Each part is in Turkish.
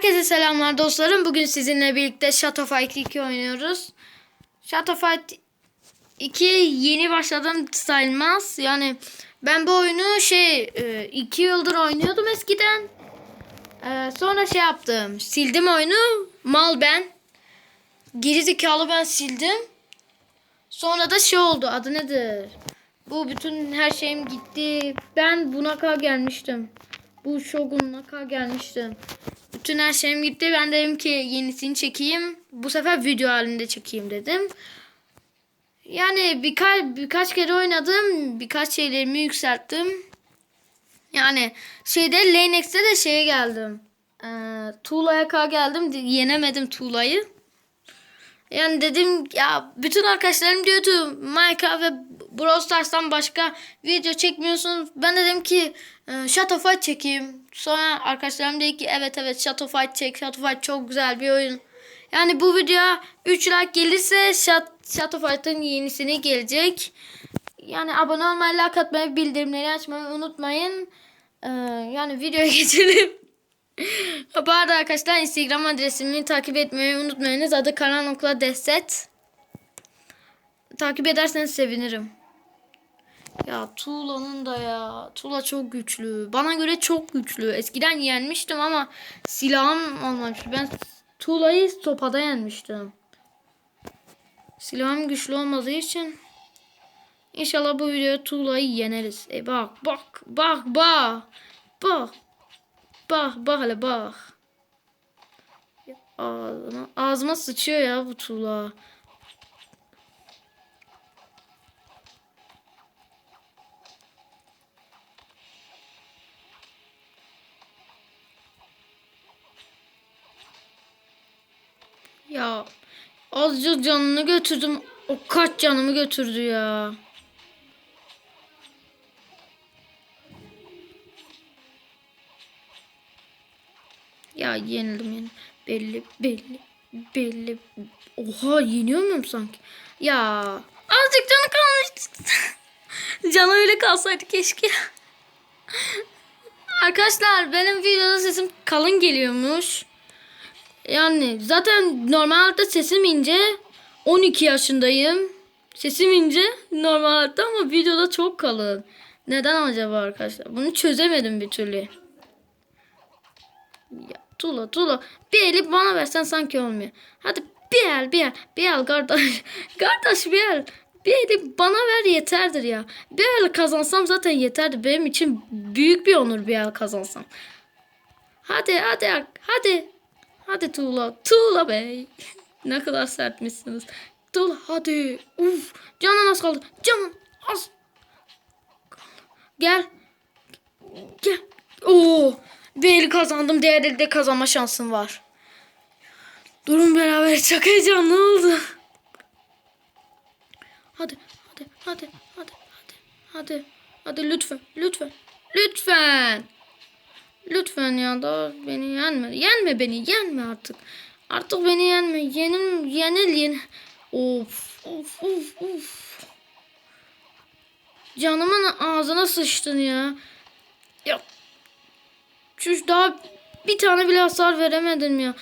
Herkese selamlar dostlarım. Bugün sizinle birlikte Shadow Fight 2 oynuyoruz. Shadow Fight 2 yeni başladım sayılmaz. Yani ben bu oyunu şey 2 yıldır oynuyordum eskiden. E, Sonra şey yaptım. Sildim oyunu. Mal ben. Geri zekalı ben sildim. Sonra da şey oldu. Adı nedir? Bu bütün her şeyim gitti. Ben buna kadar gelmiştim. Bu Shogun'a kadar gelmiştim. Bütün her şeyim gitti. Ben dedim ki yenisini çekeyim. Bu sefer video halinde çekeyim dedim. Yani birkaç birkaç kere oynadım. Birkaç şeylerimi yükselttim. Yani şeyde Lanex'te de şeye geldim. Ee, Tuğla'ya kadar geldim. Yenemedim Tuğla'yı. Yani dedim ya bütün arkadaşlarım diyordu Minecraft ve Brawl Stars'tan başka video çekmiyorsun. Ben dedim ki e, Shadow Fight çekeyim. Sonra arkadaşlarım dedi ki evet evet Shadow Fight çek. Shadow Fight çok güzel bir oyun. Yani bu videoya 3 like gelirse Shadow Fight'ın yenisini gelecek. Yani abone olmayı, like atmayı, bildirimleri açmayı unutmayın. Ee, yani videoya geçelim. Bu arada arkadaşlar Instagram adresimi takip etmeyi unutmayınız. Adı Karan Destet. Takip ederseniz sevinirim. Ya Tuğla'nın da ya. Tuğla çok güçlü. Bana göre çok güçlü. Eskiden yenmiştim ama silahım olmamış. Ben Tuğla'yı sopada yenmiştim. Silahım güçlü olmadığı için İnşallah bu videoda Tuğla'yı yeneriz. E bak bak bak bak. Bak. Bak bak hele bak. Ağzıma, ağzıma sıçıyor ya bu tuğla. Ya azıcık canını götürdüm. O kaç canımı götürdü ya. Ya yenildim yani. Belli belli belli. Oha yeniyor muyum sanki? Ya azıcık canı kalmıştı. Canı öyle kalsaydı keşke. Arkadaşlar benim videoda sesim kalın geliyormuş. Yani zaten normalde sesim ince. 12 yaşındayım. Sesim ince normalde ama videoda çok kalın. Neden acaba arkadaşlar? Bunu çözemedim bir türlü. Ya Tula Tula bir eli bana versen sanki olmuyor. Hadi bir el bir el bir el kardeş. kardeş bir el. Bir eli bana ver yeterdir ya. Bir el kazansam zaten yeterdi. Benim için büyük bir onur bir el kazansam. Hadi hadi hadi. Hadi Tuğla. Tuğla Bey. ne kadar sertmişsiniz. Tuğla hadi. Uf. Canın az kaldı. Canın az. Gel. Gel. Oo. Bir eli kazandım. Diğer elde kazanma şansım var. Durun beraber çok heyecanlı oldu. Hadi, hadi, hadi, hadi, hadi, hadi, hadi lütfen, lütfen, lütfen. Lütfen ya da beni yenme. Yenme beni, yenme artık. Artık beni yenme. Yenim, yenil, yen. Of, of, of, of. Canımın ağzına sıçtın ya. Ya şu daha bir tane bile hasar veremedim ya.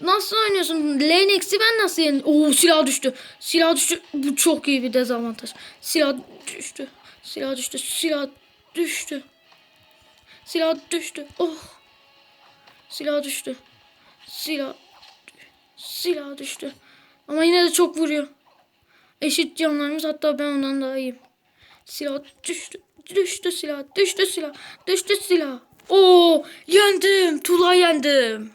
Nasıl oynuyorsun? Lanex'i ben nasıl yendim? Oo silah düştü. Silah düştü. Bu çok iyi bir dezavantaj. Silah düştü. Silah düştü. Silah düştü. Silah düştü. Oh. Silah düştü. Silah silah düştü. Ama yine de çok vuruyor. Eşit canlarımız hatta ben ondan daha iyiyim. Silah düştü. Düştü silah. Düştü silah. Düştü silah. Oo yendim. Tula yendim.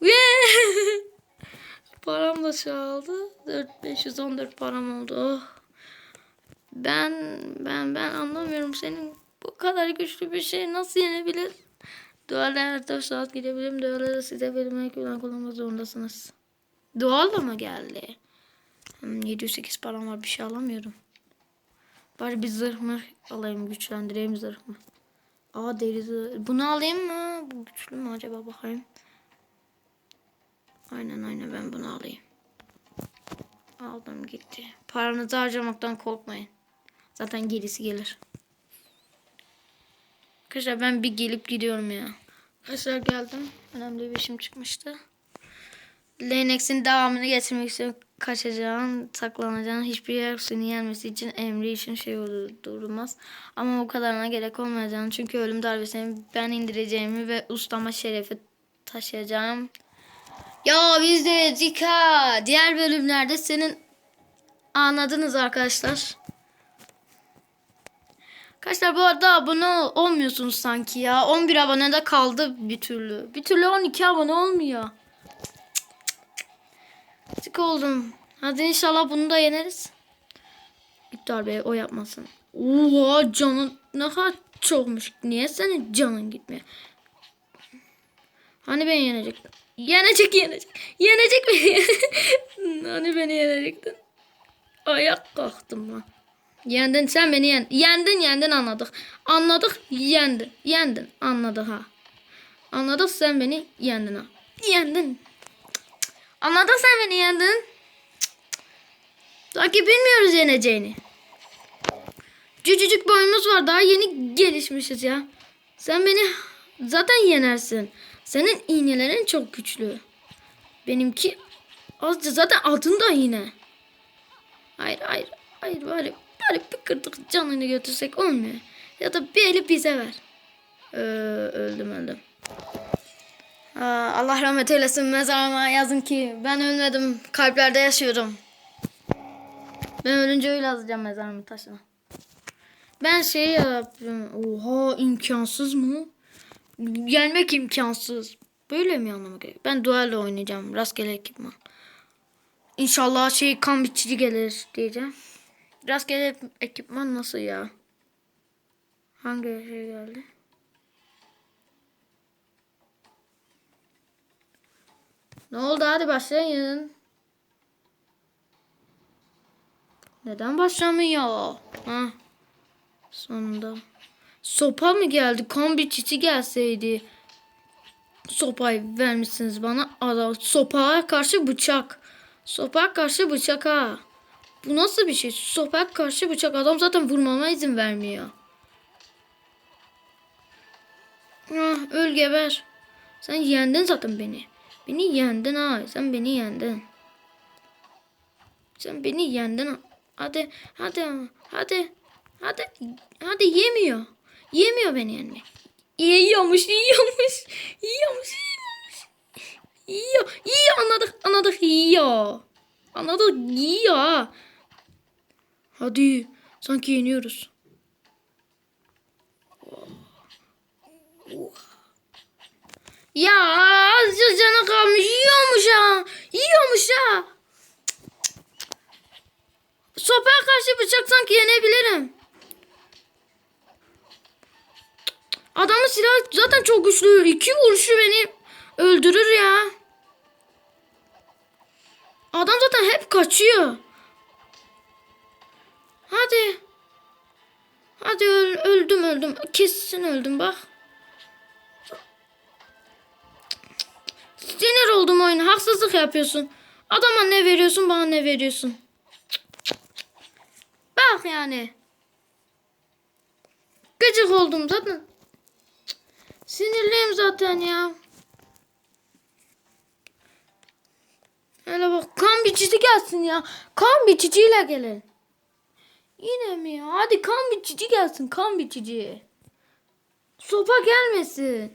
Yeah. Param da çaldı. 4514 param oldu. Oh. Ben ben ben anlamıyorum senin bu kadar güçlü bir şey nasıl yenebilir? Dualde her 4 saat gidebilirim. De size verilmeye kullan kullanmak zorundasınız. Da mı geldi? Hmm, 708 param var bir şey alamıyorum. Bari bir zırh mı alayım güçlendireyim zırh mı? Aa deri zırh. Bunu alayım mı? Bu güçlü mü acaba bakayım. Aynen aynen ben bunu alayım. Aldım gitti. Paranızı harcamaktan korkmayın. Zaten gerisi gelir. Arkadaşlar ben bir gelip gidiyorum ya. Arkadaşlar geldim. Önemli bir işim çıkmıştı. Lenex'in devamını getirmek için kaçacağın, saklanacağın hiçbir yer seni yenmesi için emri için şey olur, durmaz. Ama o kadarına gerek olmayacağını çünkü ölüm darbesini ben indireceğimi ve ustama şerefi taşıyacağım. Ya biz de Zika. Diğer bölümlerde senin anladınız arkadaşlar. Arkadaşlar bu arada abone ol- olmuyorsunuz sanki ya. 11 abone de kaldı bir türlü. Bir türlü 12 abone olmuyor. Sık oldum. Hadi inşallah bunu da yeneriz. Victor Bey o yapmasın. Oha canın ne kadar çokmuş. Niye senin canın gitmiyor? Hani ben yenecektim. Yenecek yenecek. Yenecek beni. hani beni yenecektin. Ayak kalktım lan. Yendin sen beni yen. Yendin yendin anladık. Anladık yendin. Yendin anladık ha. Anladık sen beni yendin ha. Yendin. Anladın sen beni yendin. Sanki bilmiyoruz yeneceğini. Cücücük boyumuz var daha yeni gelişmişiz ya. Sen beni zaten yenersin. Senin iğnelerin çok güçlü. Benimki azca zaten adın da iğne. Hayır hayır hayır bari, bari bir kırdık canını götürsek olmuyor. Ya da bir eli bize ver. Ee, öldüm öldüm. Aa, Allah rahmet eylesin mezarıma yazın ki ben ölmedim kalplerde yaşıyorum. Ben ölünce öyle yazacağım mezarımın taşına. Ben şey yapıyorum. Oha imkansız mı? Gelmek imkansız. Böyle mi anlamak gerek? Ben duello oynayacağım. Rastgele ekipman. İnşallah şey kan biçici gelir diyeceğim. Rastgele ekipman nasıl ya? Hangi şey geldi? Ne oldu hadi başlayın. Neden başlamıyor? Ha. Sonunda. Sopa mı geldi? Kan biçici gelseydi. Sopayı vermişsiniz bana. Adam sopaya karşı bıçak. Sopaya karşı bıçak ha. Bu nasıl bir şey? Sopaya karşı bıçak. Adam zaten vurmama izin vermiyor. Ah, öl geber. Sen yendin zaten beni. Beni yendin ha. Sen beni yendin. Sen beni yendin. ha. Hadi, hadi, hadi, hadi, hadi yemiyor. Yemiyor beni yenmek. Yiyormuş, yiyormuş, yiyormuş, yiyormuş. Yiyor, yiyor anladık, anladık, yiyor. Anladık, yiyor. Hadi, sanki yeniyoruz. Ya azıcık canı kalmış. Yiyormuş ha. Yiyormuş ha. Sopaya karşı bıçak sanki yenebilirim. Adamın silahı zaten çok güçlü. İki vuruşu beni öldürür ya. Adam zaten hep kaçıyor. Hadi. Hadi öl- öldüm öldüm. Kesin öldüm bak. Sinir oldum oyuna. Haksızlık yapıyorsun. Adama ne veriyorsun bana ne veriyorsun. Bak yani. Gıcık oldum zaten. Sinirliyim zaten ya. Hele bak kan biçici gelsin ya. Kan biçiciyle gelin. Yine mi ya? Hadi kan biçici gelsin. Kan biçici. Sopa gelmesin.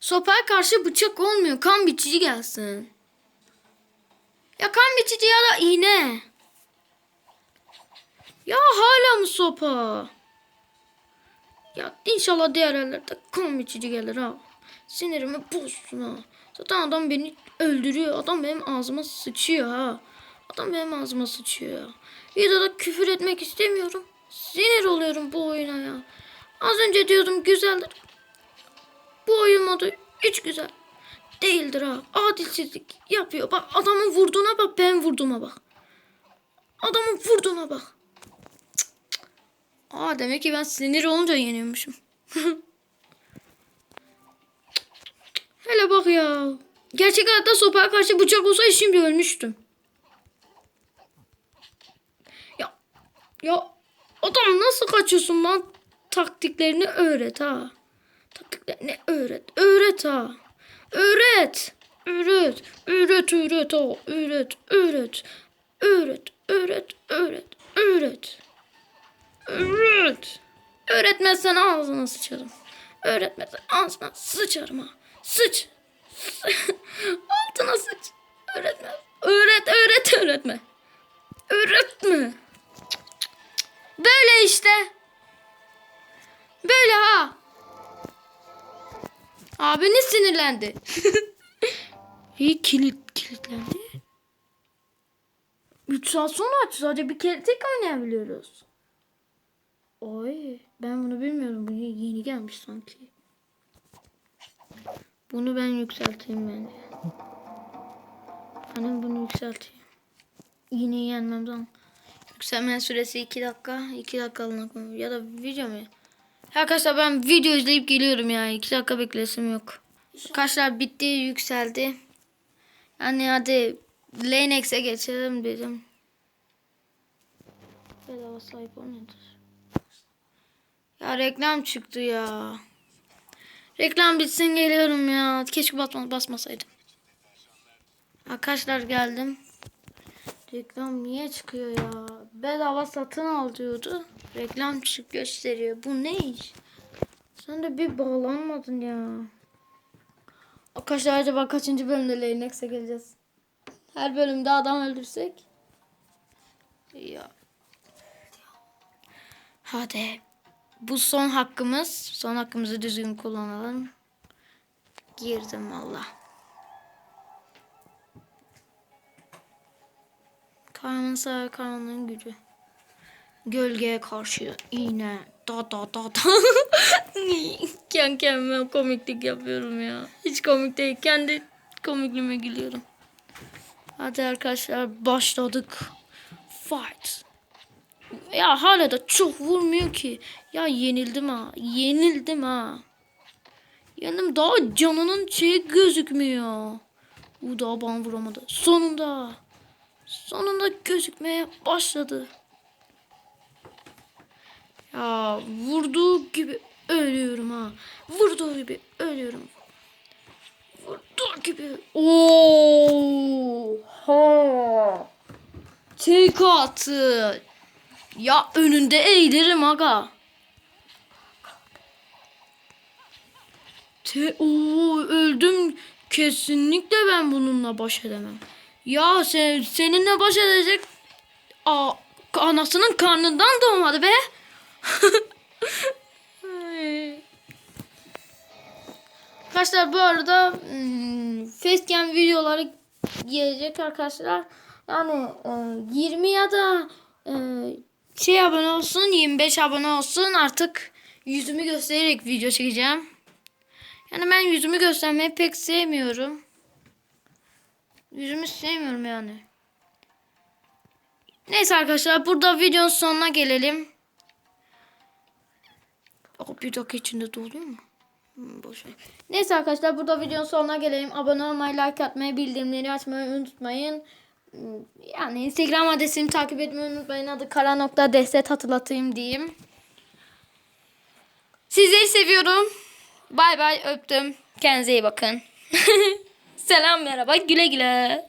Sopaya karşı bıçak olmuyor. Kan biçici gelsin. Ya kan biçici ya da iğne. Ya hala mı sopa? Ya inşallah diğer ellerde kan biçici gelir ha. Sinirimi bozsun ha. Zaten adam beni öldürüyor. Adam benim ağzıma sıçıyor ha. Adam benim ağzıma sıçıyor ya. Videoda küfür etmek istemiyorum. Sinir oluyorum bu oyuna ya. Az önce diyordum güzeldir. Bu oyun modu hiç güzel değildir ha. Adilsizlik yapıyor. Bak adamın vurduğuna bak ben vurduğuma bak. Adamın vurduğuna bak. Cık, cık. Aa demek ki ben sinir olunca yeniyormuşum. Hele bak ya. Gerçek hayatta sopaya karşı bıçak olsa şimdi ölmüştüm. Ya adam nasıl kaçıyorsun lan? taktiklerini öğret ha. Taktiklerini öğret. Öğret ha. Öğret. Öğret. Öğret öğret ha. Öğret. Öğret. Öğret. Öğret. Öğret. Öğret. Öğret. Öğretmezsen ağzına sıçarım. Öğretmezsen ağzına sıçarım ha. Sıç. Altına sıç. Öğretme. Öğret, öğret, öğretme. Öğretme. Böyle işte. Böyle ha. Abiniz sinirlendi. İyi kilit kilitlendi. 3 saat sonra aç. Sadece bir kere tek oynayabiliyoruz. Oy ben bunu bilmiyorum. Bu yeni gelmiş sanki. Bunu ben yükselteyim bence. Hani bunu yükselteyim. Yine yenmem zaman. Yükselme süresi 2 dakika. 2 dakikalığına koyuyorum. Ya da video mu? Arkadaşlar ben video izleyip geliyorum yani. 2 dakika beklesim yok. Arkadaşlar bitti yükseldi. Yani hadi Linex'e geçelim dedim. Bedava sahip o nedir? Ya reklam çıktı ya. Reklam bitsin geliyorum ya. Keşke basma, basmasaydım. Arkadaşlar geldim. Reklam niye çıkıyor ya? Bedava satın al diyordu. Reklam çık gösteriyor. Bu ne iş? Sen de bir bağlanmadın ya. Arkadaşlar acaba kaçıncı bölümde Linex'e geleceğiz? Her bölümde adam öldürsek. Ya. Hadi. Bu son hakkımız. Son hakkımızı düzgün kullanalım. Girdim valla. Karanın sağ karanlığın gücü. Gölgeye karşı iğne. Da da da da. Kendi kendime komiklik yapıyorum ya. Hiç komik değil. Kendi komikliğime gülüyorum. Hadi arkadaşlar başladık. Fight. Ya hala da çok vurmuyor ki. Ya yenildim ha. Yenildim ha. Yenildim daha canının şeyi gözükmüyor. Bu daha bana vuramadı. Sonunda. Sonunda gözükmeye başladı. Ya vurduğu gibi ölüyorum ha. Vurduğu gibi ölüyorum. Vurduğu gibi. Oha. Tek attı. Ya önünde eğilirim aga. Te Oo, öldüm. Kesinlikle ben bununla baş edemem. Ya sen, seninle baş edecek Aa, anasının karnından doğmadı be. Arkadaşlar bu arada hmm, facecam videoları gelecek arkadaşlar. Yani e, 20 ya da e, şey abone olsun 25 abone olsun artık yüzümü göstererek video çekeceğim. Yani ben yüzümü göstermeyi pek sevmiyorum. Yüzümü sevmiyorum yani. Neyse arkadaşlar burada videonun sonuna gelelim. O bir dakika içinde doluyor mu? Hmm. Neyse arkadaşlar burada videonun sonuna gelelim. Abone olmayı, like atmayı, bildirimleri açmayı unutmayın. Hmm, Yani Instagram adresimi takip etmeyi unutmayın. Adı kara.dehset hatırlatayım diyeyim. Sizleri seviyorum. Bay bay öptüm. Kendinize iyi bakın. Selam merhaba güle güle.